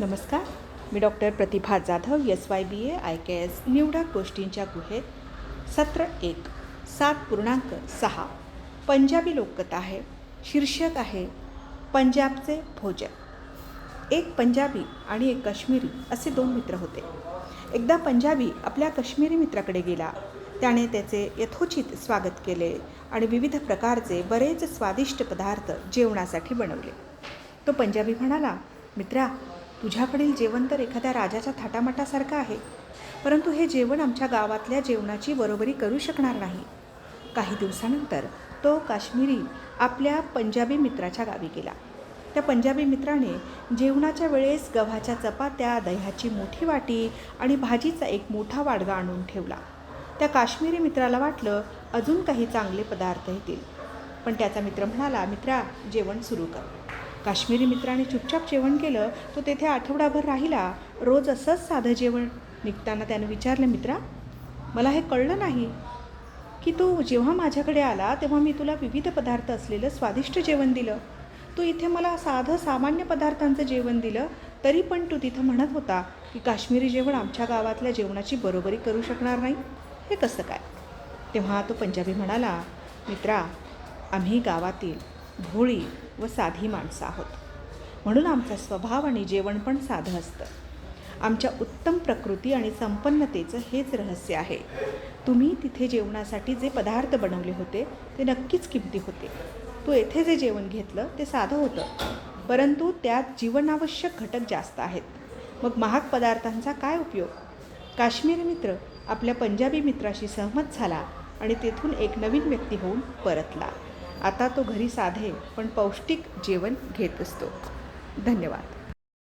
नमस्कार मी doctor Pratibha Jadhav S Y B A I K S निवडक गोष्टींच्या गुहेत सत्र एक सात पूर्णांक सहा. पंजाबी लोककथा आहे शीर्षक आहे पंजाबचे भोजन. एक पंजाबी आणि एक काश्मीरी असे दोन मित्र होते. एकदा पंजाबी आपल्या काश्मीरी मित्राकडे गेला. त्याने त्याचे यथोचित स्वागत केले आणि विविध प्रकारचे बरेच स्वादिष्ट पदार्थ जेवणासाठी बनवले. तो पंजाबी म्हणाला मित्रा तुझ्याकडील जेवण तर एखाद्या राजाच्या थाटामाटासारखं आहे परंतु हे जेवण आमच्या गावातल्या जेवणाची बरोबरी करू शकणार नाही. काही दिवसानंतर तो काश्मीरी आपल्या पंजाबी मित्राच्या गावी गेला. त्या पंजाबी मित्राने जेवणाच्या वेळेस गव्हाच्या चपात्या दह्याची मोठी वाटी आणि भाजीचा एक मोठा वाडगा आणून ठेवला. त्या काश्मीरी मित्राला वाटलं अजून काही चांगले पदार्थ येतील. पण त्याचा मित्र म्हणाला मित्रा जेवण सुरू कर. काश्मीरी मित्राने चुपचाप जेवण केलं तो तेथे आठवडाभर राहिला. रोज असंच साधं जेवण निघताना त्यानं विचारलं मित्रा मला हे कळलं नाही की तू जेव्हा माझ्याकडे आला तेव्हा मी तुला विविध पदार्थ असलेलं स्वादिष्ट जेवण दिलं. तू इथे मला साधं सामान्य पदार्थांचं जेवण दिलं तरी पण तू तिथं म्हणत होता की काश्मीरी जेवण आमच्या गावातल्या जेवणाची बरोबरी करू शकणार नाही. हे कसं काय? तेव्हा तो पंजाबी म्हणाला मित्रा आम्ही गावातील भोळी व साधी माणसं आहोत. म्हणून आमचा स्वभाव आणि जेवण पण साधं असतं. आमच्या उत्तम प्रकृती आणि संपन्नतेचं हेच रहस्य आहे. तुम्ही तिथे जेवणासाठी जे पदार्थ बनवले होते ते नक्कीच किमती होते. तू येथे जे जेवण घेतलं ते साधं होतं. परंतु त्यात जीवनावश्यक घटक जास्त आहेत. मग महाग पदार्थांचा काय उपयोग? काश्मीरी मित्र आपल्या पंजाबी मित्राशी सहमत झाला आणि तेथून एक नवीन व्यक्ती होऊन परतला. आता तो घरी साधे पण पौष्टिक जेवण घेत असतो. धन्यवाद.